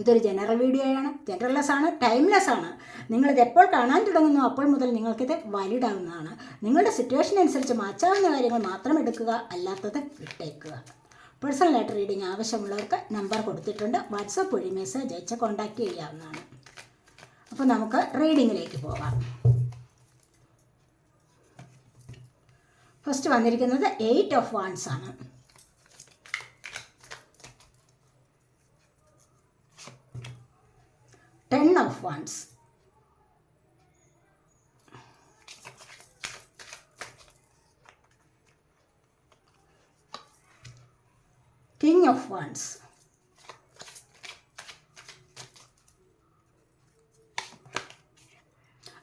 ഇതൊരു ജനറൽ വീഡിയോയാണ് ജനറൽലെസ് ആണ് ടൈംലെസ് ആണ്. നിങ്ങളിത് എപ്പോൾ കാണാൻ തുടങ്ങുന്നു അപ്പോൾ മുതൽ നിങ്ങൾക്കിത് വാലിഡ് ആവുന്നതാണ്. നിങ്ങളുടെ സിറ്റുവേഷൻ അനുസരിച്ച് മാച്ചാവുന്ന കാര്യങ്ങൾ മാത്രം എടുക്കുക അല്ലാത്തത് വിട്ടേക്കുക. ലെറ്റർ റീഡിംഗ് ആവശ്യമുള്ളവർക്ക് നമ്പർ കൊടുത്തിട്ടുണ്ട്. വാട്സപ്പ് വഴി മെസ്സേജ് അയച്ച് കോൺടാക്റ്റ് ചെയ്യാവുന്നതാണ്. അപ്പോൾ നമുക്ക് റീഡിങ്ങിലേക്ക് പോകാം. ഫസ്റ്റ് വന്നിരിക്കുന്നത് എയ്റ്റ് ഓഫ് വാൺസ് ആണ്. of Wands. King of Wands.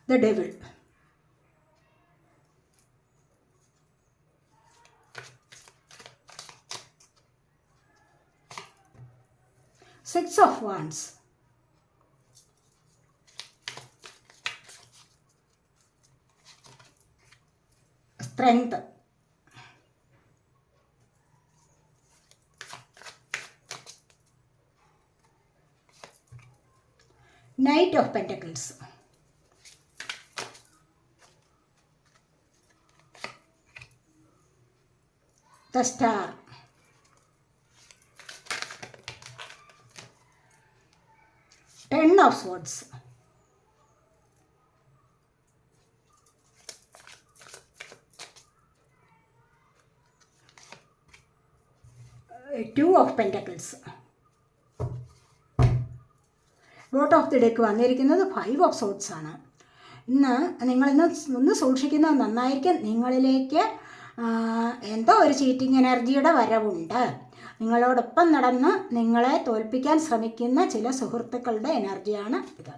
The Devil. Six of Wands. Strength. Knight of pentacles. The star. Ten of swords two of pentacles bottom of the deck വന്നിരിക്കുന്നത് five of swords ആണ് ഇന്ന് നിങ്ങളിന്ന് ഒന്ന് സൂക്ഷിക്കുന്നത് നന്നായിരിക്കും. നിങ്ങളിലേക്ക് എന്തോ ഒരു ചീറ്റിംഗ് എനർജിയുടെ വരവുണ്ട്. നിങ്ങളോടൊപ്പം നടന്ന് നിങ്ങളെ തോൽപ്പിക്കാൻ ശ്രമിക്കുന്ന ചില സുഹൃത്തുക്കളുടെ എനർജിയാണ് ഇത്.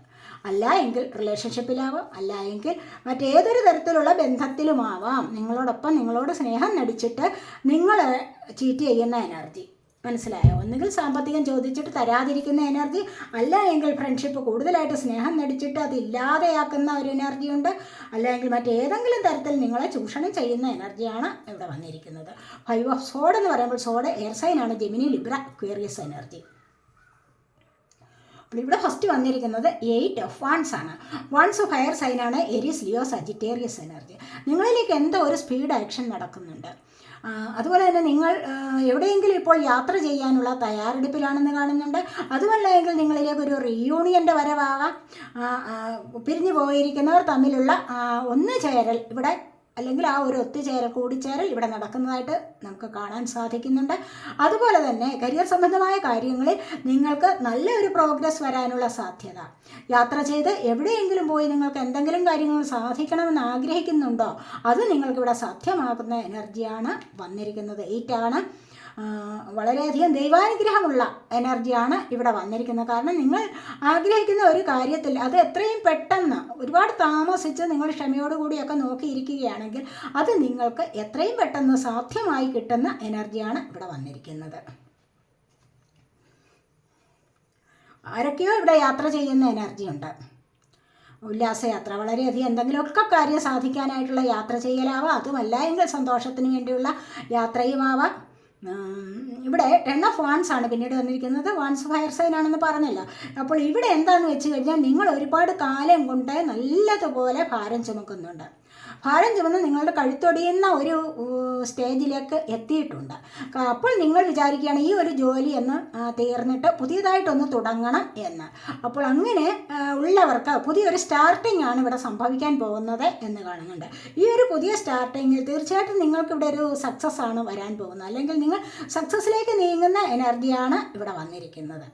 അല്ല എങ്കിൽ റിലേഷൻഷിപ്പിലാവാം അല്ല എങ്കിൽ മറ്റേതൊരു തരത്തിലുള്ള ബന്ധത്തിലുമാവാം. നിങ്ങളോടൊപ്പം നിങ്ങളോട് സ്നേഹം നടിച്ചിട്ട് നിങ്ങൾ ചീറ്റ് ചെയ്യുന്ന എനർജി മനസ്സിലായോ? ഒന്നുകിൽ സാമ്പത്തികം ചോദിച്ചിട്ട് തരാതിരിക്കുന്ന എനർജി അല്ല എങ്കിൽ ഫ്രണ്ട്ഷിപ്പ് കൂടുതലായിട്ട് സ്നേഹം നടിച്ചിട്ട് അത് ഇല്ലാതെയാക്കുന്ന ഒരു എനർജി ഉണ്ട്. അല്ലെങ്കിൽ മറ്റേതെങ്കിലും തരത്തിൽ നിങ്ങളെ ചൂഷണം ചെയ്യുന്ന എനർജിയാണ് ഇവിടെ വന്നിരിക്കുന്നത്. ഫൈവ് ഓഫ് സോഡ് എന്ന് പറയുമ്പോൾ സോഡ് എയർ സൈനാണ് ജെമിനി ലിബ്ര ക്വേറിയസ് എനർജി അപ്പോൾ ഇവിടെ ഫസ്റ്റ് വന്നിരിക്കുന്നത് എയ്റ്റ് ഓഫ് വൺസ് ആണ്. വൺസ് ഫയർ സൈനാണ് എരിസ് ലിയോ സജിറ്റേറിയസ് എനർജി നിങ്ങളിലേക്ക് എന്തോ ഒരു സ്പീഡ് ആക്ഷൻ നടക്കുന്നുണ്ട്. അതുപോലെ തന്നെ നിങ്ങൾ എവിടെയെങ്കിലും ഇപ്പോൾ യാത്ര ചെയ്യാനുള്ള തയ്യാറെടുപ്പിലാണെന്ന് കാണുന്നുണ്ട്. അതുമല്ല എങ്കിൽ നിങ്ങളിലേക്ക് ഒരു റീയൂണിയന്റെ വരവാകാം. പിരിഞ്ഞു പോയിരിക്കുന്നവർ തമ്മിലുള്ള ഒന്ന് ചേരൽ ഇവിടെ അല്ലെങ്കിൽ ആ ഒരു ഒത്തുചേരൽ കൂടിച്ചേരൽ ഇവിടെ നടക്കുന്നതായിട്ട് നമുക്ക് കാണാൻ സാധിക്കുന്നുണ്ട്. അതുപോലെ തന്നെ കരിയർ സംബന്ധമായ കാര്യങ്ങളിൽ നിങ്ങൾക്ക് നല്ലൊരു പ്രോഗ്രസ് വരാനുള്ള സാധ്യത. യാത്ര ചെയ്ത് എവിടെയെങ്കിലും പോയി നിങ്ങൾക്ക് എന്തെങ്കിലും കാര്യങ്ങൾ സാധിക്കണമെന്ന് ആഗ്രഹിക്കുന്നുണ്ടോ? അത് നിങ്ങൾക്കിവിടെ സാധ്യമാകുന്ന എനർജിയാണ് വന്നിരിക്കുന്നത്. എയ്റ്റാണ് വളരെയധികം ദൈവാനുഗ്രഹമുള്ള എനർജിയാണ് ഇവിടെ വന്നിരിക്കുന്നത്. കാരണം നിങ്ങൾ ആഗ്രഹിക്കുന്ന ഒരു കാര്യത്തിൽ അത് എത്രയും പെട്ടെന്ന് ഒരുപാട് താമസിച്ച് നിങ്ങൾ ക്ഷമയോടുകൂടിയൊക്കെ നോക്കിയിരിക്കുകയാണെങ്കിൽ അത് നിങ്ങൾക്ക് എത്രയും പെട്ടെന്ന് സാധ്യമായി കിട്ടുന്ന എനർജിയാണ് ഇവിടെ വന്നിരിക്കുന്നത്. ആരൊക്കെയോ ഇവിടെ യാത്ര ചെയ്യുന്ന എനർജി ഉണ്ട് ഉല്ലാസയാത്ര വളരെയധികം എന്തെങ്കിലുമൊക്കെ കാര്യം സാധിക്കാനായിട്ടുള്ള യാത്ര ചെയ്യലാവാം. അതുമല്ല എങ്കിൽ സന്തോഷത്തിന് വേണ്ടിയുള്ള യാത്രയുമാവാം. ഇവിടെ ടെൺ ഓഫ് വാൻസ് ആണ് പിന്നീട് വന്നിരിക്കുന്നത് വാൻസ് ഫയർ സൈൻ ആണെന്ന് പറഞ്ഞില്ല. അപ്പോൾ ഇവിടെ എന്താണെന്ന് വെച്ച് കഴിഞ്ഞാൽ നിങ്ങൾ ഒരുപാട് കാലം കൊണ്ട് നല്ലതുപോലെ ഭാരം ചുമക്കുന്നുണ്ട്. ഭാരം ചുമന്ന് നിങ്ങളുടെ കഴുത്തൊടിയുന്ന ഒരു സ്റ്റേജിലേക്ക് എത്തിയിട്ടുണ്ട്. അപ്പോൾ നിങ്ങൾ വിചാരിക്കുകയാണ് ഈ ഒരു ജോലി എന്ന് തീർന്നിട്ട് പുതിയതായിട്ടൊന്ന് തുടങ്ങണം എന്ന്. അപ്പോൾ അങ്ങനെ ഉള്ളവർക്ക് പുതിയൊരു സ്റ്റാർട്ടിംഗ് ആണ് ഇവിടെ സംഭവിക്കാൻ പോകുന്നത് എന്ന് കാണുന്നുണ്ട്. ഈ ഒരു പുതിയ സ്റ്റാർട്ടിങ്ങിൽ തീർച്ചയായിട്ടും നിങ്ങൾക്ക് ഇവിടെ ഒരു സക്സസ് ആണ് വരാൻ പോകുന്നത്. അല്ലെങ്കിൽ നിങ്ങൾ സക്സസ്സിലേക്ക് നീങ്ങുന്ന എനർജിയാണ് ഇവിടെ വന്നിരിക്കുന്നത്.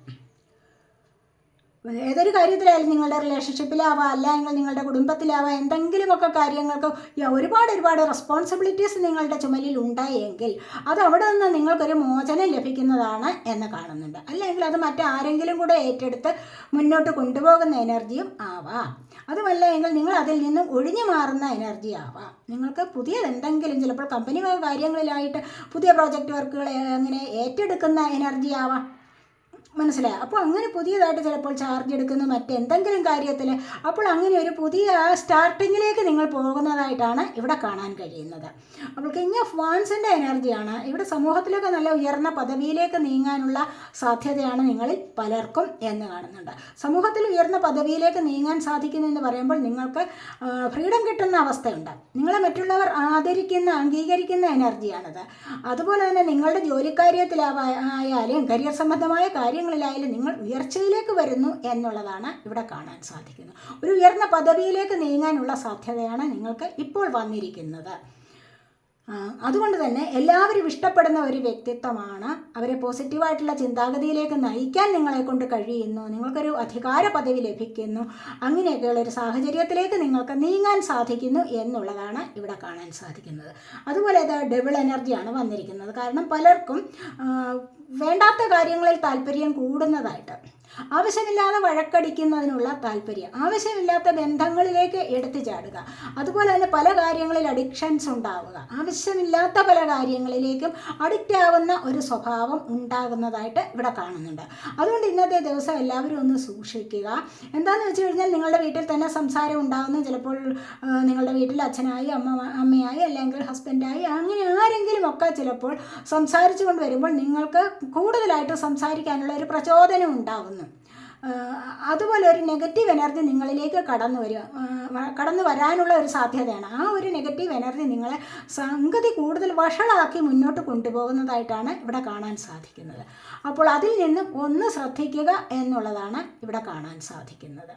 ഏതൊരു കാര്യത്തിലായാലും നിങ്ങളുടെ റിലേഷൻഷിപ്പിലാവാം അല്ലെങ്കിൽ നിങ്ങളുടെ കുടുംബത്തിലാവാം എന്തെങ്കിലുമൊക്കെ കാര്യങ്ങൾക്ക് ഒരുപാട് ഒരുപാട് റെസ്പോൺസിബിലിറ്റീസ് നിങ്ങളുടെ ചുമലിൽ ഉണ്ടായെങ്കിൽ അത് അവിടെ നിന്ന് നിങ്ങൾക്കൊരു മോചനം ലഭിക്കുന്നതാണ് എന്ന് കാണുന്നുണ്ട്. അല്ലെങ്കിൽ അത് മറ്റാരെങ്കിലും കൂടെ ഏറ്റെടുത്ത് മുന്നോട്ട് കൊണ്ടുപോകുന്ന എനർജിയും ആവാം. അതുമല്ല എങ്കിൽ നിങ്ങൾ അതിൽ നിന്നും ഒഴിഞ്ഞു മാറുന്ന എനർജി ആവാം. നിങ്ങൾക്ക് പുതിയത് എന്തെങ്കിലും ചിലപ്പോൾ കമ്പനി കാര്യങ്ങളിലായിട്ട് പുതിയ പ്രോജക്റ്റ് വർക്കുകൾ അങ്ങനെ ഏറ്റെടുക്കുന്ന എനർജി ആവാം. മനസ്സിലായി. അപ്പോൾ അങ്ങനെ പുതിയതായിട്ട് ചിലപ്പോൾ ചാർജ് എടുക്കുന്ന മറ്റെന്തെങ്കിലും കാര്യത്തിൽ അപ്പോൾ അങ്ങനെ ഒരു പുതിയ സ്റ്റാർട്ടിങ്ങിലേക്ക് നിങ്ങൾ പോകുന്നതായിട്ടാണ് ഇവിടെ കാണാൻ കഴിയുന്നത്. അപ്പോൾ കിങ് ഓഫ് വാൻസിന്റെ എനർജിയാണ്. ഇവിടെ സമൂഹത്തിലൊക്കെ നല്ല ഉയർന്ന പദവിയിലേക്ക് നീങ്ങാനുള്ള സാധ്യതയാണ് നിങ്ങളിൽ പലർക്കും എന്ന് കാണുന്നുണ്ട്. സമൂഹത്തിൽ ഉയർന്ന പദവിയിലേക്ക് നീങ്ങാൻ സാധിക്കുന്നു എന്ന് പറയുമ്പോൾ നിങ്ങൾക്ക് ഫ്രീഡം കിട്ടുന്ന അവസ്ഥയുണ്ട്. നിങ്ങളെ മറ്റുള്ളവർ ആദരിക്കുന്ന അംഗീകരിക്കുന്ന എനർജിയാണത്. അതുപോലെ തന്നെ നിങ്ങളുടെ ജോലിക്കാര്യത്തിലായാലും കരിയർ സംബന്ധമായ കാര്യങ്ങളിലായാലും നിങ്ങൾ ഉയർച്ചയിലേക്ക് വരുന്നു എന്നുള്ളതാണ് ഇവിടെ കാണാൻ സാധിക്കുന്നത്. ഒരു ഉയർന്ന പദവിയിലേക്ക് നീങ്ങാനുള്ള സാധ്യതയാണ് നിങ്ങൾക്ക് ഇപ്പോൾ വന്നിരിക്കുന്നത്. അതുകൊണ്ട് തന്നെ എല്ലാവരും ഇഷ്ടപ്പെടുന്ന ഒരു വ്യക്തിത്വമാണ്. അവരെ പോസിറ്റീവായിട്ടുള്ള ചിന്താഗതിയിലേക്ക് നയിക്കാൻ നിങ്ങളെ കൊണ്ട് കഴിയുന്നു. നിങ്ങൾക്കൊരു അധികാര പദവി ലഭിക്കുന്നു. അങ്ങനെയൊക്കെയുള്ള ഒരു സാഹചര്യത്തിലേക്ക് നിങ്ങൾക്ക് നീങ്ങാൻ സാധിക്കുന്നു എന്നുള്ളതാണ് ഇവിടെ കാണാൻ സാധിക്കുന്നത്. അതുപോലെ ഇത് ഡബിൾ എനർജിയാണ് വന്നിരിക്കുന്നത്. കാരണം പലർക്കും വേണ്ടാത്ത കാര്യങ്ങളിൽ താല്പര്യം കൂടുന്നതായിട്ട്. ആവശ്യമില്ലാതെ വഴക്കടിക്കുന്നതിനുള്ള താല്പര്യം ആവശ്യമില്ലാത്ത ബന്ധങ്ങളിലേക്ക് എടുത്തു ചാടുക അതുപോലെ തന്നെ പല കാര്യങ്ങളിൽ അഡിക്ഷൻസ് ഉണ്ടാവുക ആവശ്യമില്ലാത്ത പല കാര്യങ്ങളിലേക്കും അഡിക്റ്റ് ആവുന്ന ഒരു സ്വഭാവം ഉണ്ടാകുന്നതായിട്ട് ഇവിടെ കാണുന്നുണ്ട്. അതുകൊണ്ട് ഇന്നത്തെ ദിവസം എല്ലാവരും ഒന്ന് സൂക്ഷിക്കുക. എന്താണെന്ന് വെച്ച് കഴിഞ്ഞാൽ നിങ്ങളുടെ വീട്ടിൽ തന്നെ സംസാരം ഉണ്ടാകുന്നു ചിലപ്പോൾ നിങ്ങളുടെ വീട്ടിൽ അച്ഛനായി അമ്മ അമ്മയായി അല്ലെങ്കിൽ ഹസ്ബൻഡായി അങ്ങനെ ആരെങ്കിലും ഒക്കെ ചിലപ്പോൾ സംസാരിച്ചു കൊണ്ട് വരുമ്പോൾ നിങ്ങൾക്ക് കൂടുതലായിട്ട് സംസാരിക്കാനുള്ള ഒരു പ്രചോദനം ഉണ്ടാകുന്നു അതുപോലെ ഒരു നെഗറ്റീവ് എനർജി നിങ്ങളിലേക്ക് കടന്നു വരിക. കടന്നു വരാനുള്ള ഒരു സാധ്യതയാണ്. ആ ഒരു നെഗറ്റീവ് എനർജി നിങ്ങളെ സംഗതി കൂടുതൽ വഷളാക്കി മുന്നോട്ട് കൊണ്ടുപോകുന്നതായിട്ടാണ് ഇവിടെ കാണാൻ സാധിക്കുന്നത്. അപ്പോൾ അതിൽ നിന്നും ഒന്ന് ശ്രദ്ധിക്കുക എന്നുള്ളതാണ് ഇവിടെ കാണാൻ സാധിക്കുന്നത്.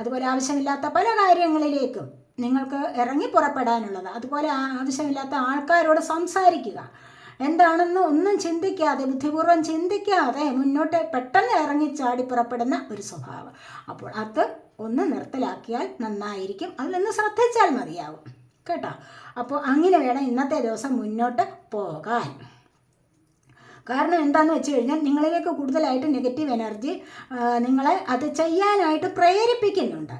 അതുപോലെ ആവശ്യമില്ലാത്ത പല കാര്യങ്ങളിലേക്കും നിങ്ങൾക്ക് ഇറങ്ങി പുറപ്പെടാനുള്ളത്. അതുപോലെ ആവശ്യമില്ലാത്ത ആൾക്കാരോട് സംസാരിക്കുക. എന്താണെന്ന് ഒന്നും ചിന്തിക്കാതെ ബുദ്ധിപൂർവം ചിന്തിക്കാതെ മുന്നോട്ട് പെട്ടെന്ന് ഇറങ്ങി ചാടി പുറപ്പെടുന്ന ഒരു സ്വഭാവം. അപ്പോൾ അത് ഒന്ന് നിർത്തലാക്കിയാൽ നന്നായിരിക്കും. അതിലൊന്ന് ശ്രദ്ധിച്ചാൽ മതിയാവും. കേട്ടോ? അപ്പോൾ അങ്ങനെ വേണം ഇന്നത്തെ ദിവസം മുന്നോട്ട് പോകാൻ. കാരണം എന്താണെന്ന് വെച്ച് കഴിഞ്ഞാൽ നിങ്ങളിലേക്ക് കൂടുതലായിട്ട് നെഗറ്റീവ് എനർജി നിങ്ങളെ അത് ചെയ്യാനായിട്ട് പ്രേരിപ്പിക്കുന്നുണ്ട്.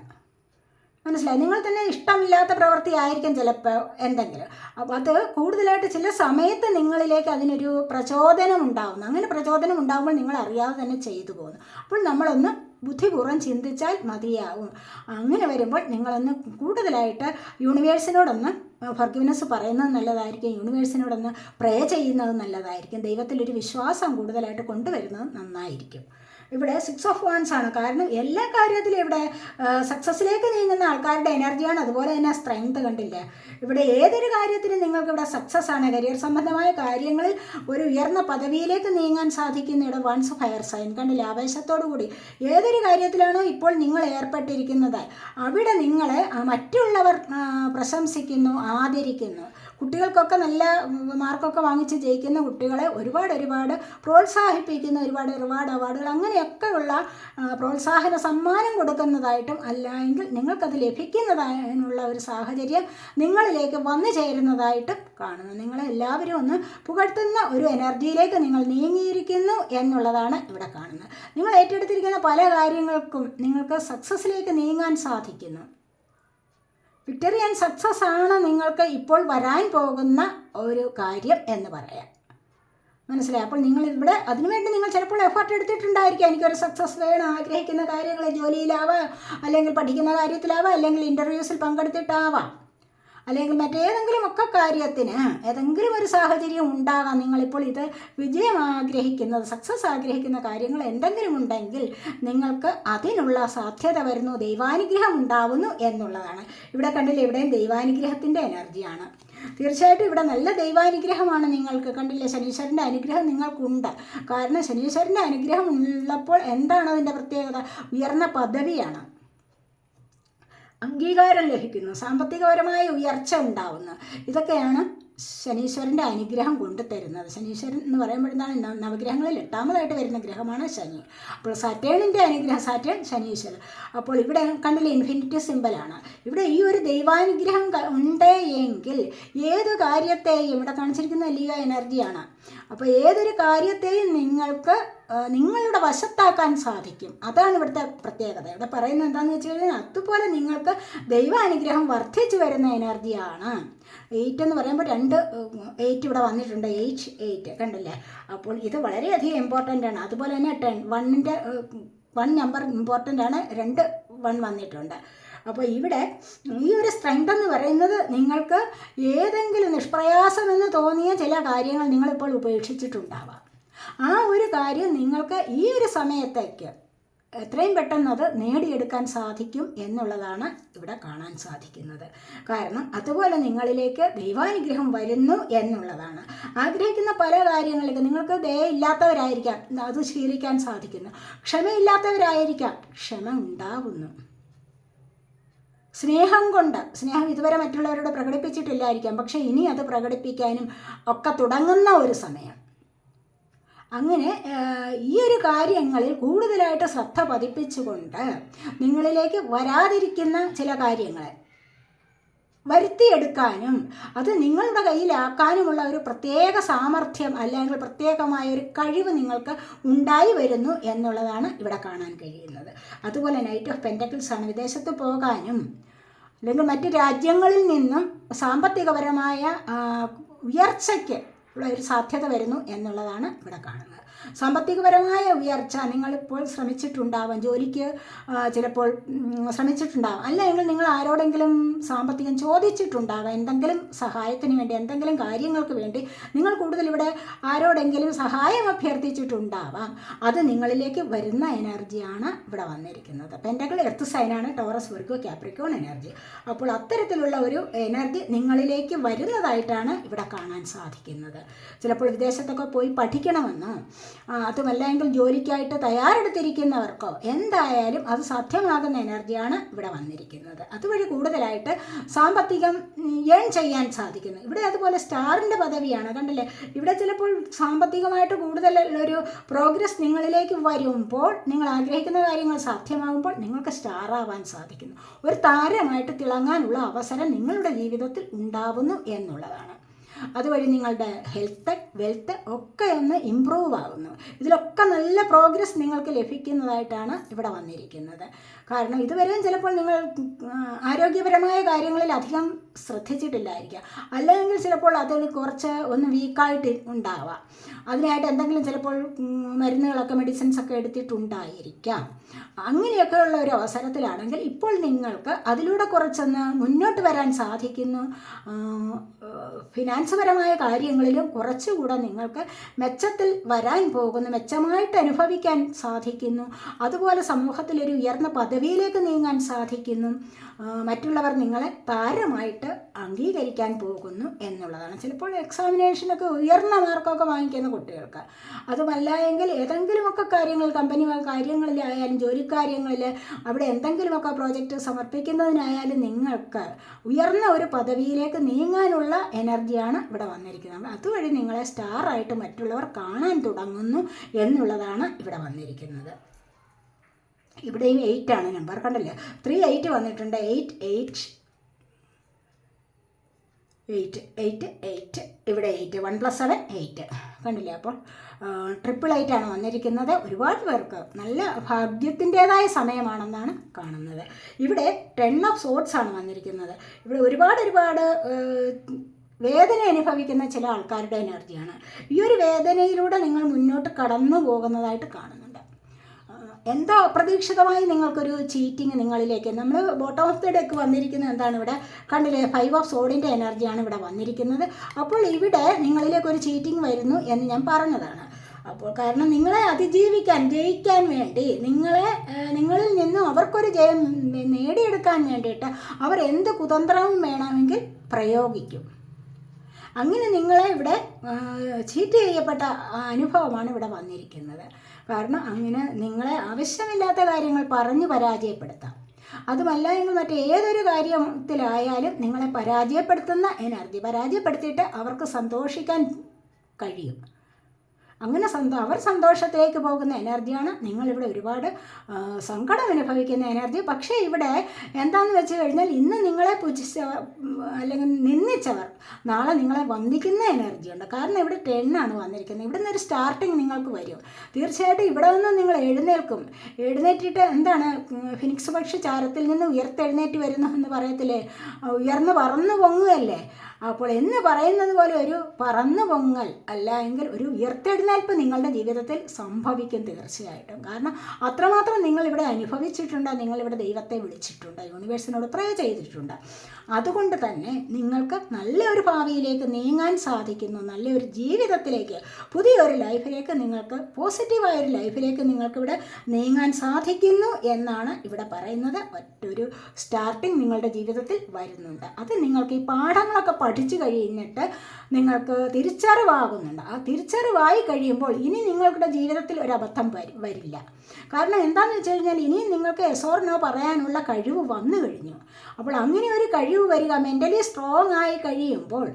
മനസ്സിലായി? നിങ്ങൾ തന്നെ ഇഷ്ടമില്ലാത്ത പ്രവൃത്തി ആയിരിക്കും ചിലപ്പോൾ എന്തെങ്കിലും. അപ്പോൾ അത് കൂടുതലായിട്ട് ചില സമയത്ത് നിങ്ങളിലേക്ക് അതിനൊരു പ്രചോദനം ഉണ്ടാകുന്നു അങ്ങനെ പ്രചോദനം ഉണ്ടാകുമ്പോൾ നിങ്ങൾ അറിയാതെ തന്നെ ചെയ്തു പോകുന്നു. അപ്പോൾ നമ്മളൊന്ന് ബുദ്ധിപൂർവം ചിന്തിച്ചാൽ മതിയാവും. അങ്ങനെ വരുമ്പോൾ നിങ്ങളൊന്ന് കൂടുതലായിട്ട് യൂണിവേഴ്സിനോടൊന്ന് ഫർഗിവ്നെസ് പറയുന്നത് നല്ലതായിരിക്കും യൂണിവേഴ്സിനോടൊന്ന് പ്രേ ചെയ്യുന്നത് നല്ലതായിരിക്കും ദൈവത്തിലൊരു വിശ്വാസം കൂടുതലായിട്ട് കൊണ്ടുവരുന്നത് നന്നായിരിക്കും. ഇവിടെ സിക്സ് ഓഫ് വൺസ് ആണ്. കാരണം എല്ലാ കാര്യത്തിലും ഇവിടെ സക്സസ്സിലേക്ക് നീങ്ങുന്ന ആൾക്കാരുടെ എനർജിയാണ് അതുപോലെ തന്നെ സ്ട്രെങ്ത് കണ്ടില്ലേ? ഇവിടെ ഏതൊരു കാര്യത്തിനും നിങ്ങൾക്ക് ഇവിടെ സക്സസ് ആണ്. കരിയർ സംബന്ധമായ കാര്യങ്ങളിൽ ഒരു ഉയർന്ന പദവിയിലേക്ക് നീങ്ങാൻ സാധിക്കുന്ന ഇവിടെ വൺസ് ഫയർ സൈൻ കണ്ടില്ല? ആവേശത്തോടു കൂടി. ഏതൊരു കാര്യത്തിലാണോ ഇപ്പോൾ നിങ്ങൾ ഏർപ്പെട്ടിരിക്കുന്നത്. അവിടെ നിങ്ങളെ മറ്റുള്ളവർ പ്രശംസിക്കുന്നു ആദരിക്കുന്നു. കുട്ടികൾക്കൊക്കെ നല്ല മാർക്കൊക്കെ വാങ്ങിച്ച് ജയിക്കുന്ന കുട്ടികളെ ഒരുപാട് ഒരുപാട് പ്രോത്സാഹിപ്പിക്കുന്ന ഒരുപാട് റിവാർഡ് അവാർഡുകൾ അങ്ങനെയൊക്കെയുള്ള ആ, പ്രോത്സാഹന സമ്മാനം കൊടുക്കുന്നതായിട്ടും അല്ല എങ്കിൽ നിങ്ങൾക്കത് ലഭിക്കുന്നതിനുള്ള ഒരു സാഹചര്യം നിങ്ങളിലേക്ക് വന്നു ചേരുന്നതായിട്ടും കാണുന്നു. നിങ്ങളെ എല്ലാവരും ഒന്ന് പുകഴ്ത്തുന്ന ഒരു എനർജിയിലേക്ക് നിങ്ങൾ നീങ്ങിയിരിക്കുന്നു എന്നുള്ളതാണ് ഇവിടെ കാണുന്നത്. നിങ്ങൾ ഏറ്റെടുത്തിരിക്കുന്ന പല കാര്യങ്ങൾക്കും നിങ്ങൾക്ക് സക്സസ്സിലേക്ക് നീങ്ങാൻ സാധിക്കുന്നു. വിക്ടറി ആൻഡ് സക്സസ് ആണ് നിങ്ങൾക്ക് ഇപ്പോൾ വരാൻ പോകുന്ന ഒരു കാര്യം എന്ന് പറയാം. മനസ്സിലായി? അപ്പോൾ നിങ്ങൾ ഇവിടെ അതിനുവേണ്ടി നിങ്ങൾ ചിലപ്പോൾ എഫർട്ട് എടുത്തിട്ടുണ്ടായിരിക്കാം. എനിക്കൊരു സക്സസ് വേണം ആഗ്രഹിക്കുന്ന കാര്യങ്ങൾ ജോലിയിലാവാം അല്ലെങ്കിൽ പഠിക്കുന്ന കാര്യത്തിലാവാം അല്ലെങ്കിൽ ഇന്റർവ്യൂസിൽ പങ്കെടുത്തിട്ടാവാം. അല്ലെങ്കിൽ മറ്റേതെങ്കിലും ഒക്കെ കാര്യത്തിന് ഏതെങ്കിലും ഒരു സാഹചര്യം ഉണ്ടാകാം. നിങ്ങളിപ്പോൾ ഇത് വിജയം ആഗ്രഹിക്കുന്നത് സക്സസ് ആഗ്രഹിക്കുന്ന കാര്യങ്ങൾ എന്തെങ്കിലും ഉണ്ടെങ്കിൽ നിങ്ങൾക്ക് അതിനുള്ള സാധ്യത വരുന്നു ദൈവാനുഗ്രഹം ഉണ്ടാവുന്നു എന്നുള്ളതാണ്. ഇവിടെ കണ്ടില്ല ഇവിടെയും ദൈവാനുഗ്രഹത്തിന്റെ എനർജിയാണ് തീർച്ചയായിട്ടും ഇവിടെ നല്ല ദൈവാനുഗ്രഹമാണ് നിങ്ങൾക്ക്. കണ്ടില്ലേ? ശനീശ്വരന്റെ അനുഗ്രഹം നിങ്ങൾക്കുണ്ട്. കാരണം ശനീശ്വരന്റെ അനുഗ്രഹം ഉള്ളപ്പോൾ എന്താണ് അതിന്റെ പ്രത്യേകത? ഉയർന്ന പദവിയാണ്. അംഗീകാരം ലഭിക്കുന്നു. സാമ്പത്തികപരമായ ഉയർച്ച ഉണ്ടാവുന്നു. ഇതൊക്കെയാണ് ശനീശ്വരന്റെ അനുഗ്രഹം കൊണ്ടു തരുന്നത്. ശനീശ്വരൻ എന്ന് പറയുമ്പോഴെന്താണ്? നവഗ്രഹങ്ങളിൽ എട്ടാമതായിട്ട് വരുന്ന ഗ്രഹമാണ് ശനി. അപ്പോൾ സാറ്റേണിന്റെ അനുഗ്രഹം സാറ്റേൺ ശനീശ്വരൻ. അപ്പോൾ ഇവിടെ കണ്ടില്ല ഇൻഫിനിറ്റി സിമ്പലാണ് ഇവിടെ ഈ ഒരു ദൈവാനുഗ്രഹം ഉണ്ട് എങ്കിൽ ഏത് കാര്യത്തെയും ഇവിടെ കാണിച്ചിരിക്കുന്ന ലീഗ എനർജിയാണ് അപ്പോൾ ഏതൊരു കാര്യത്തെയും നിങ്ങൾക്ക് നിങ്ങളുടെ വശത്താക്കാൻ സാധിക്കും. അതാണ് ഇവിടുത്തെ പ്രത്യേകത. ഇവിടെ പറയുന്നത് എന്താണെന്ന് വെച്ച് കഴിഞ്ഞാൽ അതുപോലെ നിങ്ങൾക്ക് ദൈവാനുഗ്രഹം വർദ്ധിച്ചു വരുന്ന എനർജിയാണ് എയ്റ്റ് എന്ന് പറയുമ്പോൾ രണ്ട് എയ്റ്റ് ഇവിടെ വന്നിട്ടുണ്ട്. എയ്റ്റ് എയ്റ്റ് കണ്ടില്ലേ? അപ്പോൾ ഇത് വളരെയധികം ഇമ്പോർട്ടന്റ് ആണ്. അതുപോലെ തന്നെ ടെൻ വണ്ണിന്റെ വൺ നമ്പർ ഇമ്പോർട്ടന്റ് ആണ്. രണ്ട് വൺ വന്നിട്ടുണ്ട്. അപ്പോൾ ഇവിടെ ഈ ഒരു സ്ട്രെങ്ത് എന്ന് പറയുന്നത് നിങ്ങൾക്ക് ഏതെങ്കിലും നിഷ്പ്രയാസമെന്ന് തോന്നിയ ചില കാര്യങ്ങൾ നിങ്ങളിപ്പോൾ ഉപേക്ഷിച്ചിട്ടുണ്ടാവാം. ആ ഒരു കാര്യം നിങ്ങൾക്ക് ഈ ഒരു സമയത്തേക്ക് എത്രയും പെട്ടെന്ന് അത് നേടിയെടുക്കാൻ സാധിക്കും എന്നുള്ളതാണ് ഇവിടെ കാണാൻ സാധിക്കുന്നത്. കാരണം അതുപോലെ നിങ്ങളിലേക്ക് ദൈവാനുഗ്രഹം വരുന്നു എന്നുള്ളതാണ്. ആഗ്രഹിക്കുന്ന പല കാര്യങ്ങളിലേക്ക് നിങ്ങൾക്ക് ദയ ഇല്ലാത്തവരായിരിക്കാം അത് ശീലിക്കാൻ സാധിക്കുന്നു. ക്ഷമയില്ലാത്തവരായിരിക്കാം. ക്ഷമ ഉണ്ടാവുന്നു. സ്നേഹം കൊണ്ട് സ്നേഹം ഇതുവരെ മറ്റുള്ളവരോട് പ്രകടിപ്പിച്ചിട്ടില്ലായിരിക്കാം. പക്ഷേ ഇനി അത് പ്രകടിപ്പിക്കാനും ഒക്കെ തുടങ്ങുന്ന ഒരു സമയം. അങ്ങനെ ഈ ഒരു കാര്യങ്ങളിൽ കൂടുതലായിട്ട് ശ്രദ്ധ പതിപ്പിച്ചുകൊണ്ട് നിങ്ങളിലേക്ക് വരാതിരിക്കുന്ന ചില കാര്യങ്ങൾ. വരുത്തിയെടുക്കാനും അത് നിങ്ങളുടെ കയ്യിലാക്കാനുമുള്ള ഒരു പ്രത്യേക സാമർഥ്യം അല്ലെങ്കിൽ പ്രത്യേകമായ ഒരു കഴിവ് നിങ്ങൾക്ക് ഉണ്ടായി വരുന്നു എന്നുള്ളതാണ് ഇവിടെ കാണാൻ കഴിയുന്നത്. അതുപോലെ നൈറ്റ് ഓഫ് പെന്റക്കിൾസ് ആണ് വിദേശത്ത് പോകാനും അല്ലെങ്കിൽ മറ്റ് രാജ്യങ്ങളിൽ നിന്നും സാമ്പത്തികപരമായ ഉയർച്ചയ്ക്ക് ഉള്ള ഒരു സാധ്യത വരുന്നു എന്നുള്ളതാണ് ഇവിടെ കാണുന്നത്. സാമ്പത്തികപരമായ ഉയർച്ച നിങ്ങളിപ്പോൾ ശ്രമിച്ചിട്ടുണ്ടാവാം. ജോലിക്ക് ചിലപ്പോൾ ശ്രമിച്ചിട്ടുണ്ടാവാം. അല്ലെങ്കിൽ നിങ്ങൾ ആരോടെങ്കിലും സാമ്പത്തികം ചോദിച്ചിട്ടുണ്ടാകാം എന്തെങ്കിലും സഹായത്തിന് വേണ്ടി എന്തെങ്കിലും കാര്യങ്ങൾക്ക് വേണ്ടി നിങ്ങൾ കൂടുതൽ ഇവിടെ ആരോടെങ്കിലും സഹായം അഭ്യർത്ഥിച്ചിട്ടുണ്ടാവാം. അത് നിങ്ങളിലേക്ക് വരുന്ന എനർജിയാണ് ഇവിടെ വന്നിരിക്കുന്നത്. പെൻഡകൾ എർത്ത് സൈനാണ് ടോറസ് വർക്ക് ക്യാപ്രിക്കോൺ എനർജി അപ്പോൾ അത്തരത്തിലുള്ള ഒരു എനർജി നിങ്ങളിലേക്ക് വരുന്നതായിട്ടാണ് ഇവിടെ കാണാൻ സാധിക്കുന്നത്. ചിലപ്പോൾ വിദേശത്തൊക്കെ പോയി പഠിക്കണമെന്നോ ആ, അതുമല്ലെങ്കിൽ ജോലിക്കായിട്ട് തയ്യാറെടുത്തിരിക്കുന്നവർക്കോ എന്തായാലും അത് സാധ്യമാകുന്ന എനർജിയാണ് ഇവിടെ വന്നിരിക്കുന്നത്. അതുവഴി കൂടുതലായിട്ട് സാമ്പത്തികം ഏൺ ചെയ്യാൻ സാധിക്കുന്നു. ഇവിടെ അതുപോലെ സ്റ്റാറിന്റെ പദവിയാണ്. കണ്ടില്ലേ? ഇവിടെ ചിലപ്പോൾ സാമ്പത്തികമായിട്ട് കൂടുതൽ ഒരു പ്രോഗ്രസ് നിങ്ങളിലേക്ക് വരുമ്പോൾ നിങ്ങൾ ആഗ്രഹിക്കുന്ന കാര്യങ്ങൾ സാധ്യമാകുമ്പോൾ നിങ്ങൾക്ക് സ്റ്റാറാവാൻ സാധിക്കുന്നു. ഒരു താരമായിട്ട് തിളങ്ങാനുള്ള അവസരം നിങ്ങളുടെ ജീവിതത്തിൽ ഉണ്ടാവുന്നു എന്നുള്ളതാണ്. അതുവഴി നിങ്ങളുടെ ഹെൽത്ത് വെൽത്ത് ഒക്കെ ഒന്ന് ഇമ്പ്രൂവ് ആകുന്നു ഇതിലൊക്കെ നല്ല പ്രോഗ്രസ് നിങ്ങൾക്ക് ലഭിക്കുന്നതായിട്ടാണ് ഇവിടെ വന്നിരിക്കുന്നത്. കാരണം ഇതുവരെയും ചിലപ്പോൾ നിങ്ങൾ ആരോഗ്യപരമായ കാര്യങ്ങളിൽ അധികം ശ്രദ്ധിച്ചിട്ടില്ലായിരിക്കാം. അല്ലെങ്കിൽ ചിലപ്പോൾ അതിൽ കുറച്ച് ഒന്ന് വീക്കായിട്ട് ഉണ്ടാവാം. അതിനായിട്ട് എന്തെങ്കിലും ചിലപ്പോൾ മരുന്നുകളൊക്കെ മെഡിസിൻസ് ഒക്കെ എടുത്തിട്ടുണ്ടായിരിക്കാം. അങ്ങനെയൊക്കെയുള്ള ഒരു അവസരത്തിലാണെങ്കിൽ ഇപ്പോൾ നിങ്ങൾക്ക് അതിലൂടെ കുറച്ചൊന്ന് മുന്നോട്ട് വരാൻ സാധിക്കുന്നു. ഫിനാൻസ് പരമായ കാര്യങ്ങളിലും കുറച്ചുകൂടെ നിങ്ങൾക്ക് മെച്ചത്തിൽ വരാൻ പോകുന്നു മെച്ചമായിട്ട് അനുഭവിക്കാൻ സാധിക്കുന്നു. അതുപോലെ സമൂഹത്തിൽ ഒരു ഉയർന്ന പദവിയിലേക്ക് നീങ്ങാൻ സാധിക്കുന്നു. മറ്റുള്ളവർ നിങ്ങളെ താരമായിട്ട് അംഗീകരിക്കാൻ പോകുന്നു എന്നുള്ളതാണ്. ചിലപ്പോൾ എക്സാമിനേഷനൊക്കെ ഉയർന്ന മാർക്കൊക്കെ വാങ്ങിക്കുന്ന കുട്ടികൾക്ക്. അതുമല്ല എങ്കിൽ ഏതെങ്കിലുമൊക്കെ കാര്യങ്ങൾ കമ്പനി കാര്യങ്ങളിലായാലും ജോലിക്കാര്യങ്ങളിൽ അവിടെ എന്തെങ്കിലുമൊക്കെ പ്രോജക്റ്റ് സമർപ്പിക്കുന്നതിനായാലും നിങ്ങൾക്ക് ഉയർന്ന ഒരു പദവിയിലേക്ക് നീങ്ങാനുള്ള എനർജിയാണ് ഇവിടെ വന്നിരിക്കുന്നത്. അതുവഴി നിങ്ങളെ സ്റ്റാറായിട്ട് മറ്റുള്ളവർ കാണാൻ തുടങ്ങുന്നു എന്നുള്ളതാണ് ഇവിടെ വന്നിരിക്കുന്നത്. ഇവിടെയും എയ്റ്റ് ആണ് നമ്പർ കണ്ടല്ലേ? ത്രീ എയ്റ്റ് വന്നിട്ടുണ്ട്. Eight eight eight eight eight ഇവിടെ eight one plus seven eight കണ്ടില്ലേ അപ്പോൾ? ട്രിപ്പിൾ ആയിട്ടാണ് വന്നിരിക്കുന്നത്. ഒരുപാട് പേർക്ക് നല്ല ഭാഗ്യത്തിന്റെതായ സമയമാണെന്നാണ് കാണുന്നത്. ഇവിടെ ടെൻ ഓഫ് സോട്ട്സ് ആണ് വന്നിരിക്കുന്നത്. ഇവിടെ ഒരുപാട് ഒരുപാട് വേദന അനുഭവിക്കുന്ന ചില ആൾക്കാരുടെ എനർജിയാണ്. ഈ ഒരു വേദനയിലൂടെ നിങ്ങൾ മുന്നോട്ട് കടന്നു പോകുന്നതായിട്ട് കാണുന്നുണ്ട്. എന്തോ അപ്രതീക്ഷിതമായി നിങ്ങൾക്കൊരു ചീറ്റിംഗ് നിങ്ങളിലേക്ക്? നമ്മൾ ബോട്ടം ഓഫ് ദി ഡെക്ക് വന്നിരിക്കുന്നത് എന്താണ് ഇവിടെ? കണ്ടില്ലേ ഫൈവ് ഓഫ് സോഡിന്റെ എനർജിയാണ് ഇവിടെ വന്നിരിക്കുന്നത്. അപ്പോൾ ഇവിടെ നിങ്ങളിലേക്ക് ഒരു ചീറ്റിംഗ് വരുന്നു എന്ന് ഞാൻ പറഞ്ഞതാണ്. അപ്പോൾ കാരണം നിങ്ങളെ അതിജീവിക്കാൻ ജയിക്കാൻ വേണ്ടി നിങ്ങളെ നിങ്ങളിൽ നിന്നും അവർക്കൊരു ജയം നേടിയെടുക്കാൻ വേണ്ടിയിട്ട് അവർ എന്ത് കുതന്ത്രവും വേണമെങ്കിൽ പ്രയോഗിക്കും. അങ്ങനെ നിങ്ങളെ ഇവിടെ ചീറ്റ് ചെയ്യപ്പെട്ട അനുഭവമാണ് ഇവിടെ വന്നിരിക്കുന്നത്. കാരണം അങ്ങനെ നിങ്ങളെ ആവശ്യമില്ലാത്ത കാര്യങ്ങൾ പറഞ്ഞു പരാജയപ്പെടുത്താം. അതുമല്ല എങ്കിൽ മറ്റേതൊരു കാര്യത്തിലായാലും നിങ്ങളെ പരാജയപ്പെടുത്തുന്ന എനർജി പരാജയപ്പെടുത്തിയിട്ട് അവർക്ക് സന്തോഷിക്കാൻ കഴിയും. അങ്ങനെ സന്തോ അവർ സന്തോഷത്തിലേക്ക് പോകുന്ന എനർജിയാണ് നിങ്ങളിവിടെ ഒരുപാട് സങ്കടം അനുഭവിക്കുന്ന എനർജി. പക്ഷേ ഇവിടെ എന്താണെന്ന് വെച്ച് കഴിഞ്ഞാൽ ഇന്ന് നിങ്ങളെ പൂജിച്ചവർ ഉം, അല്ലെങ്കിൽ നിന്ദിച്ചവർ നാളെ നിങ്ങളെ വന്ദിക്കുന്ന എനർജി ഉണ്ട് കാരണം ഇവിടെ ടെണ്ണാണ് വന്നിരിക്കുന്നത്. ഇവിടെ നിന്ന് ഒരു സ്റ്റാർട്ടിങ് നിങ്ങൾക്ക് വരും. തീർച്ചയായിട്ടും ഇവിടെ നിന്ന് നിങ്ങൾ എഴുന്നേൽക്കും. എഴുന്നേറ്റിട്ട് എന്താണ് ഫിനിക്സ് പക്ഷി ചാരത്തിൽ നിന്ന് ഉയർത്തെഴുന്നേറ്റ് വരുന്നു എന്ന് പറയത്തില്ലേ ഉയർന്ന് പറന്നു പൊങ്ങുകയല്ലേ? അപ്പോൾ എന്ന് പറയുന്നത് പോലെ ഒരു പറന്നു പൊങ്ങൽ അല്ല എങ്കിൽ ഒരു ഉയർത്തെഴുന്നേൽപ്പ് നിങ്ങളുടെ ജീവിതത്തിൽ സംഭവിക്കും തീർച്ചയായിട്ടും. കാരണം അത്രമാത്രം നിങ്ങൾ ഇവിടെ അനുഭവിച്ചിട്ടുണ്ട് നിങ്ങളിവിടെ ദൈവത്തെ വിളിച്ചിട്ടുണ്ട് യൂണിവേഴ്സിനോട് പ്രേ ചെയ്തിട്ടുണ്ട്. അതുകൊണ്ട് തന്നെ നിങ്ങൾക്ക് നല്ലൊരു ഭാവിയിലേക്ക് നീങ്ങാൻ സാധിക്കുന്നു. നല്ലൊരു ജീവിതത്തിലേക്ക് പുതിയൊരു ലൈഫിലേക്ക് നിങ്ങൾക്ക് പോസിറ്റീവായ ഒരു ലൈഫിലേക്ക് നിങ്ങൾക്ക് ഇവിടെ നീങ്ങാൻ സാധിക്കുന്നു എന്നാണ് ഇവിടെ പറയുന്നത്. മറ്റൊരു സ്റ്റാർട്ടിങ് നിങ്ങളുടെ ജീവിതത്തിൽ വരുന്നുണ്ട്. അത് നിങ്ങൾക്ക് ഈ പാഠങ്ങളൊക്കെ പഠിച്ചു കഴിഞ്ഞിട്ട് നിങ്ങൾക്ക് തിരിച്ചറിവാകുന്നുണ്ട്. ആ തിരിച്ചറിവായി കഴിയുമ്പോൾ ഇനി നിങ്ങളുടെ ജീവിതത്തിൽ ഒരു അബദ്ധം വരില്ല. കാരണം എന്താണെന്ന് വെച്ച് കഴിഞ്ഞാൽ ഇനിയും നിങ്ങൾക്ക് എസോറിനോ പറയാനുള്ള കഴിവ് വന്നു കഴിഞ്ഞു. അപ്പോൾ അങ്ങനെ ഒരു കഴിവ് വരിക മെന്റലി സ്ട്രോങ് ആയി കഴിയുമ്പോൾ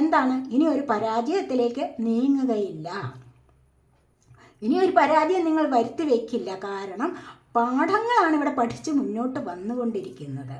എന്താണ്? ഇനി ഒരു പരാജയത്തിലേക്ക് നീങ്ങുകയില്ല. ഇനി ഒരു പരാജയം നിങ്ങൾ വരുത്തി വയ്ക്കില്ല കാരണം പാഠങ്ങളാണ് ഇവിടെ പഠിച്ച് മുന്നോട്ട് വന്നുകൊണ്ടിരിക്കുന്നത്.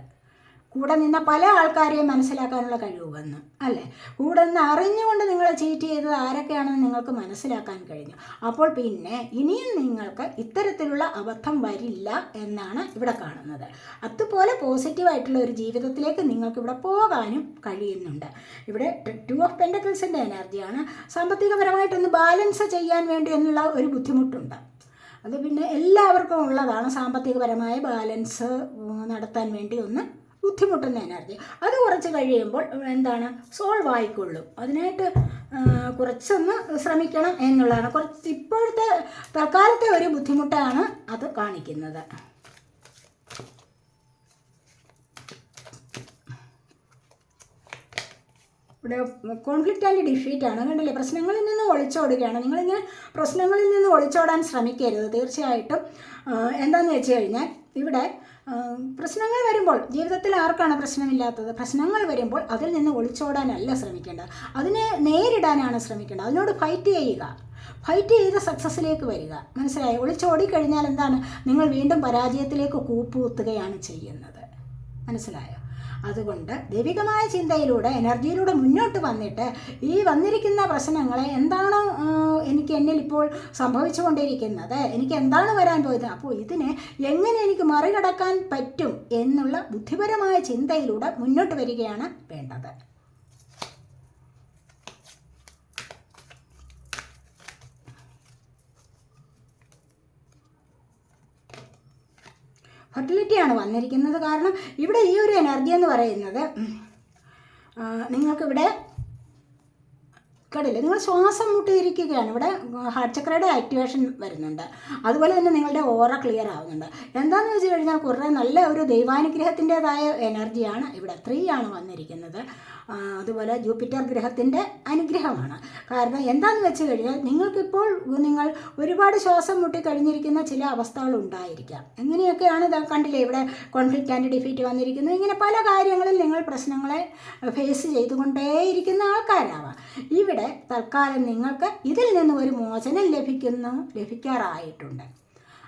കൂടെ നിന്ന പല ആൾക്കാരെയും മനസ്സിലാക്കാനുള്ള കഴിവ് വന്നു അല്ലേ? കൂടെ നിന്ന് അറിഞ്ഞുകൊണ്ട് നിങ്ങൾ ചീറ്റ് ചെയ്തത് ആരൊക്കെയാണെന്ന് നിങ്ങൾക്ക് മനസ്സിലാക്കാൻ കഴിഞ്ഞു. അപ്പോൾ പിന്നെ ഇനിയും നിങ്ങൾക്ക് ഇത്തരത്തിലുള്ള അബദ്ധം വരില്ല എന്നാണ് ഇവിടെ കാണുന്നത്. അതുപോലെ പോസിറ്റീവായിട്ടുള്ള ഒരു ജീവിതത്തിലേക്ക് നിങ്ങൾക്ക് ഇവിടെ പോകാനും കഴിയുന്നുണ്ട്. ഇവിടെ ടു ഓഫ് പെൻഡക്കിൾസിന്റെ എനർജിയാണ് സാമ്പത്തികപരമായിട്ടൊന്ന് ബാലൻസ് ചെയ്യാൻ വേണ്ടി എന്നുള്ള ഒരു ബുദ്ധിമുട്ടുണ്ട്. അത് പിന്നെ എല്ലാവർക്കും ഉള്ളതാണ്. സാമ്പത്തികപരമായ ബാലൻസ് നടത്താൻ വേണ്ടി ഒന്ന് ബുദ്ധിമുട്ടുന്ന എനർജി അത് കുറച്ച് കഴിയുമ്പോൾ എന്താണ് സോൾവ് ആയിക്കൊള്ളും. അതിനായിട്ട് കുറച്ചൊന്ന് ശ്രമിക്കണം എന്നുള്ളതാണ്. കുറച്ച് ഇപ്പോഴത്തെ തൽക്കാലത്തെ ഒരു ബുദ്ധിമുട്ടാണ് അത് കാണിക്കുന്നത്. ഇവിടെ കോൺഫ്ലിക്റ്റ് ആൻഡ് ഡിഫീറ്റ് ആണ്. കണ്ടില്ലേ? പ്രശ്നങ്ങളിൽ നിന്ന് ഒളിച്ചോടുകയാണ്. നിങ്ങളിങ്ങനെ പ്രശ്നങ്ങളിൽ നിന്ന് ഒളിച്ചോടാൻ ശ്രമിക്കരുത്. തീർച്ചയായിട്ടും എന്താണെന്ന് വെച്ച് കഴിഞ്ഞാൽ ഇവിടെ പ്രശ്നങ്ങൾ വരുമ്പോൾ ജീവിതത്തിൽ ആർക്കാണ് പ്രശ്നമില്ലാത്തത്? പ്രശ്നങ്ങൾ വരുമ്പോൾ അതിൽ നിന്ന് ഒളിച്ചോടാനല്ല ശ്രമിക്കേണ്ടത്. അതിനെ നേരിടാനാണ് ശ്രമിക്കേണ്ടത്. അതിനോട് ഫൈറ്റ് ചെയ്യുക. ഫൈറ്റ് ചെയ്ത് സക്സസ്സിലേക്ക് വരിക. മനസ്സിലായി? ഒളിച്ചോടി കഴിഞ്ഞാൽ എന്താണ്? നിങ്ങൾ വീണ്ടും പരാജയത്തിലേക്ക് കൂപ്പുകുത്തുകയാണ് ചെയ്യുന്നത്. മനസ്സിലായോ? അതുകൊണ്ട് ദൈവികമായ ചിന്തയിലൂടെ എനർജിയിലൂടെ മുന്നോട്ട് വന്നിട്ട് ഈ വന്നിരിക്കുന്ന പ്രശ്നങ്ങളെ എന്താണോ എനിക്ക് എന്നിൽ ഇപ്പോൾ സംഭവിച്ചുകൊണ്ടിരിക്കുന്നത്? എനിക്ക് എന്താണ് വരാൻ പോയത്? അപ്പോൾ ഇതിനെ എങ്ങനെ എനിക്ക് മറികടക്കാൻ പറ്റും എന്നുള്ള ബുദ്ധിപരമായ ചിന്തയിലൂടെ മുന്നോട്ട് വരികയാണ് വേണ്ടത്. ഫെർട്ടിലിറ്റിയാണ് വന്നിരിക്കുന്നത്. കാരണം ഇവിടെ ഈ ഒരു എനർജി എന്ന് പറയുന്നത് നിങ്ങൾക്കിവിടെ കണ്ടില്ലേ? നിങ്ങൾ ശ്വാസം മുട്ടിയിരിക്കുകയാണ്. ഇവിടെ ഹാർട്ട് ചക്രയുടെ ആക്ടിവേഷൻ വരുന്നുണ്ട്. അതുപോലെ തന്നെ നിങ്ങളുടെ ഓറ ക്ലിയർ ആവുന്നുണ്ട്. എന്താണെന്ന് വെച്ച് കഴിഞ്ഞാൽ കുറേ നല്ല ഒരു ദൈവാനുഗ്രഹത്തിന്റെതായ എനർജിയാണ് ഇവിടെ ത്രീ ആണ് വന്നിരിക്കുന്നത്. അതുപോലെ ജൂപ്പിറ്റർ ഗ്രഹത്തിന്റെ അനുഗ്രഹമാണ്. കാരണം എന്താണെന്ന് വെച്ച് കഴിഞ്ഞാൽ നിങ്ങൾക്കിപ്പോൾ നിങ്ങൾ ഒരുപാട് ശ്വാസം മുട്ടി കഴിഞ്ഞിരിക്കുന്ന ചില അവസ്ഥകൾ ഉണ്ടായിരിക്കാം എങ്ങനെയൊക്കെയാണ് ഇത് കണ്ടില്ലേ ഇവിടെ കോൺഫ്ലിക്റ്റ് ആൻഡ് ഡിഫീറ്റ് വന്നിരിക്കുന്നത്. ഇങ്ങനെ പല കാര്യങ്ങളിൽ നിങ്ങൾ പ്രശ്നങ്ങളെ ഫേസ് ചെയ്തുകൊണ്ടേയിരിക്കുന്ന ആൾക്കാരാവാം. ഇവിടെ തൽക്കാലം നിങ്ങൾക്ക് ഇതിൽ നിന്ന് ഒരു മോചനം ലഭിക്കുന്നു ലഭിക്കാറായിട്ടുണ്ട്.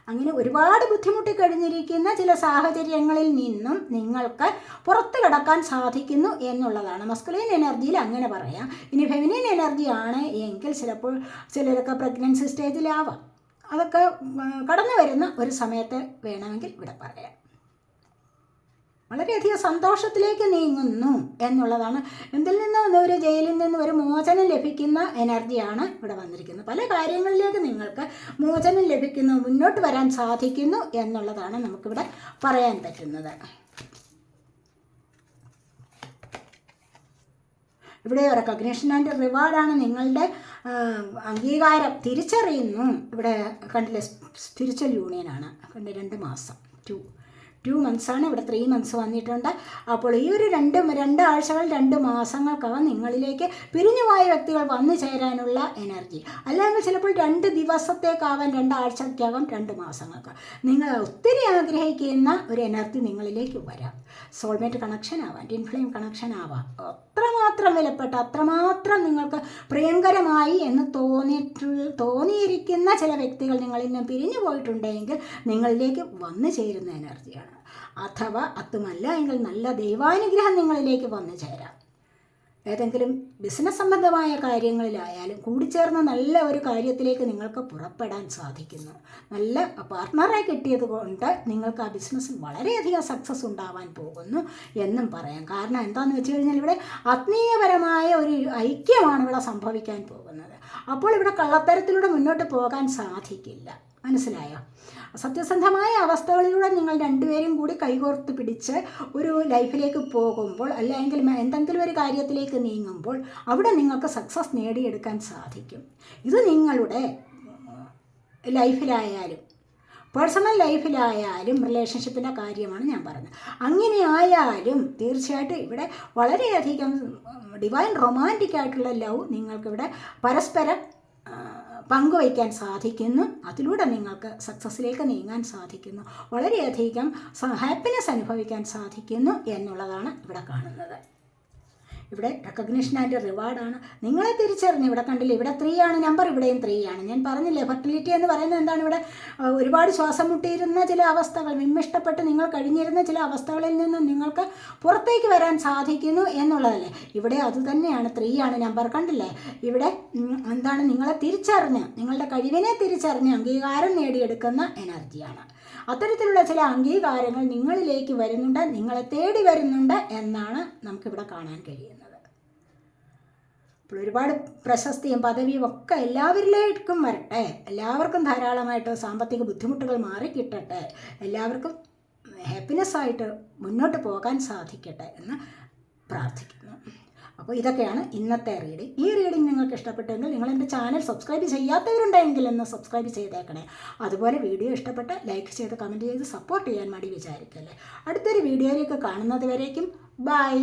അങ്ങനെ ഒരുപാട് ബുദ്ധിമുട്ടി കഴിഞ്ഞിരിക്കുന്ന ചില സാഹചര്യങ്ങളിൽ നിന്നും നിങ്ങൾക്ക് പുറത്തു കിടക്കാൻ സാധിക്കുന്നു എന്നുള്ളതാണ്. മസ്കുലൈൻ എനർജിയിൽ അങ്ങനെ പറയാം. ഇനി ഫെമിനിൻ എനർജി ആണ് എങ്കിൽ ചിലപ്പോൾ ചിലരൊക്കെ പ്രഗ്നൻസി സ്റ്റേജിലാവാം അതൊക്കെ കടന്നു വരുന്ന ഒരു സമയത്ത് വേണമെങ്കിൽ ഇവിടെ പറയാം. വളരെയധികം സന്തോഷത്തിലേക്ക് നീങ്ങുന്നു എന്നുള്ളതാണ്. എന്തിൽ നിന്നും ഒരു ജയിലിൽ നിന്നും ഒരു മോചനം ലഭിക്കുന്ന എനർജിയാണ് ഇവിടെ വന്നിരിക്കുന്നത്. പല കാര്യങ്ങളിലേക്ക് നിങ്ങൾക്ക് മോചനം ലഭിക്കുന്നു മുന്നോട്ട് വരാൻ സാധിക്കുന്നു എന്നുള്ളതാണ് നമുക്കിവിടെ പറയാൻ പറ്റുന്നത്. ഇവിടെ റെക്കഗ്നേഷൻ ആൻഡ് റിവാർഡാണ് നിങ്ങളുടെ അംഗീകാരം തിരിച്ചറിയുന്നു. ഇവിടെ കണ്ടില്ലേ സ്പിരിച്വൽ യൂണിയനാണ് കണ്ട് രണ്ട് മാസം. ടു ടു മന്ത്സാണ് ഇവിടെ ത്രീ മന്ത്സ് വന്നിട്ടുണ്ട്. അപ്പോൾ ഈ ഒരു രണ്ട് രണ്ടാഴ്ചകൾ രണ്ട് മാസങ്ങൾക്കകം നിങ്ങളിലേക്ക് പിരിഞ്ഞുപോയ വ്യക്തികൾ വന്നു ചേരാനുള്ള എനർജി അല്ലെങ്കിൽ ചിലപ്പോൾ രണ്ട് ദിവസത്തേക്കാവാൻ രണ്ടാഴ്ചയ്ക്കകം രണ്ട് മാസങ്ങൾക്ക്. നിങ്ങൾ ഒത്തിരി ആഗ്രഹിക്കുന്ന ഒരു എനർജി നിങ്ങളിലേക്ക് വരാം. സോൾമേറ്റ് കണക്ഷൻ ആവാം ടിൻഫ്ലെയിം കണക്ഷൻ ആവാം. അത്രമാത്രം വിലപ്പെട്ട അത്രമാത്രം നിങ്ങൾക്ക് പ്രിയങ്കരമായി എന്ന് തോന്നിയിട്ടുള്ള തോന്നിയിരിക്കുന്ന ചില വ്യക്തികൾ നിങ്ങളിൽ നിന്ന് പിരിഞ്ഞു പോയിട്ടുണ്ടെങ്കിൽ നിങ്ങളിലേക്ക് വന്നു ചേരുന്ന എനർജിയാണ്. അഥവാ അതുമല്ല എങ്കിൽ നല്ല ദൈവാനുഗ്രഹം നിങ്ങളിലേക്ക് വന്നു ചേരാം. ഏതെങ്കിലും ബിസിനസ് സംബന്ധമായ കാര്യങ്ങളിലായാലും കൂടിച്ചേർന്ന നല്ല ഒരു കാര്യത്തിലേക്ക് നിങ്ങൾക്ക് പുറപ്പെടാൻ സാധിക്കുന്നു. നല്ല പാർട്ട്ണറെ കിട്ടിയത് കൊണ്ട് നിങ്ങൾക്ക് ആ ബിസിനസ്സിൽ വളരെയധികം സക്സസ് ഉണ്ടാവാൻ പോകുന്നു എന്നും പറയാം. കാരണം എന്താണെന്ന് വെച്ച് കഴിഞ്ഞാൽ ഇവിടെ ആത്മീയപരമായ ഒരു ഐക്യമാണ് ഇവിടെ സംഭവിക്കാൻ പോകുന്നത്. അപ്പോൾ ഇവിടെ കള്ളത്തരത്തിലൂടെ മുന്നോട്ട് പോകാൻ സാധിക്കില്ല. മനസ്സിലായോ? സത്യസന്ധമായ അവസ്ഥകളിലൂടെ നിങ്ങൾ രണ്ടുപേരും കൂടി കൈകോർത്ത് പിടിച്ച് ഒരു ലൈഫിലേക്ക് പോകുമ്പോൾ അല്ലെങ്കിൽ എന്തെങ്കിലും ഒരു കാര്യത്തിലേക്ക് നീങ്ങുമ്പോൾ അവിടെ നിങ്ങൾക്ക് സക്സസ് നേടിയെടുക്കാൻ സാധിക്കും. ഇത് നിങ്ങളുടെ ലൈഫിലായാലും പേഴ്സണൽ ലൈഫിലായാലും റിലേഷൻഷിപ്പിന്റെ കാര്യമാണ് ഞാൻ പറഞ്ഞത് അങ്ങനെ ആയാലും തീർച്ചയായിട്ടും ഇവിടെ വളരെയധികം ഡിവൈൻ റൊമാന്റിക് ആയിട്ടുള്ള ലവ് നിങ്ങൾക്കിവിടെ പരസ്പരം പങ്കുവയ്ക്കാൻ സാധിക്കുന്നു. അതിലൂടെ നിങ്ങൾക്ക് സക്സസ്സിലേക്ക് നീങ്ങാൻ സാധിക്കുന്നു. വളരെയധികം ഹാപ്പിനെസ് അനുഭവിക്കാൻ സാധിക്കുന്നു എന്നുള്ളതാണ് ഇവിടെ കാണുന്നത്. ഇവിടെ റെക്കഗ്നീഷൻ ആൻഡ് റിവാർഡാണ് നിങ്ങളെ തിരിച്ചറിഞ്ഞു ഇവിടെ കണ്ടില്ലേ ഇവിടെ ത്രീ ആണ് നമ്പർ ഇവിടെയും ത്രീ ആണ്. ഞാൻ പറഞ്ഞില്ലേ ഫെർട്ടിലിറ്റി എന്ന് പറയുന്നത് എന്താണ് ഇവിടെ? ഒരുപാട് ശ്വാസം മുട്ടിയിരുന്ന ചില അവസ്ഥകൾ വിമ്മിഷ്ടപ്പെട്ട് നിങ്ങൾ കഴിഞ്ഞിരുന്ന ചില അവസ്ഥകളിൽ നിന്ന് നിങ്ങൾക്ക് പുറത്തേക്ക് വരാൻ സാധിക്കുന്നു എന്നുള്ളതല്ലേ? ഇവിടെ അതുതന്നെയാണ് ത്രീ ആണ് നമ്പർ കണ്ടില്ലേ? ഇവിടെ എന്താണ് നിങ്ങളെ തിരിച്ചറിഞ്ഞ് നിങ്ങളുടെ കഴിവിനെ തിരിച്ചറിഞ്ഞ് അംഗീകാരം നേടിയെടുക്കുന്ന എനർജിയാണ് അത്തരത്തിലുള്ള ചില അംഗീകാരങ്ങൾ നിങ്ങളിലേക്ക് വരുന്നുണ്ട് നിങ്ങളെ തേടി വരുന്നുണ്ട് എന്നാണ് നമുക്കിവിടെ കാണാൻ കഴിയുന്നത്. അപ്പോൾ ഒരുപാട് പ്രശസ്തിയും പദവിയും ഒക്കെ എല്ലാവരിലേക്കും വരട്ടെ. എല്ലാവർക്കും ധാരാളമായിട്ട് സാമ്പത്തിക ബുദ്ധിമുട്ടുകൾ മാറിക്കിട്ടട്ടെ. എല്ലാവർക്കും ഹാപ്പിനെസ് ആയിട്ട് മുന്നോട്ട് പോകാൻ സാധിക്കട്ടെ എന്ന് പ്രാർത്ഥിക്കുന്നു. അപ്പോൾ ഇതൊക്കെയാണ് ഇന്നത്തെ റീഡിംഗ് ഈ റീഡിംഗ് നിങ്ങൾക്ക് ഇഷ്ടപ്പെട്ടെങ്കിൽ നിങ്ങൾ എന്റെ ചാനൽ സബ്സ്ക്രൈബ് ചെയ്യാത്തവരുണ്ടെങ്കിൽ ഒന്ന് സബ്സ്ക്രൈബ് ചെയ്തേക്കണേ. അതുപോലെ വീഡിയോ ഇഷ്ടപ്പെട്ട് ലൈക്ക് ചെയ്ത് കമന്റ് ചെയ്ത് സപ്പോർട്ട് ചെയ്യാൻ വേണ്ടി വിചാരിക്കല്ലേ. അടുത്തൊരു വീഡിയോയിലേക്ക് കാണുന്നത് വരേക്കും. ബൈ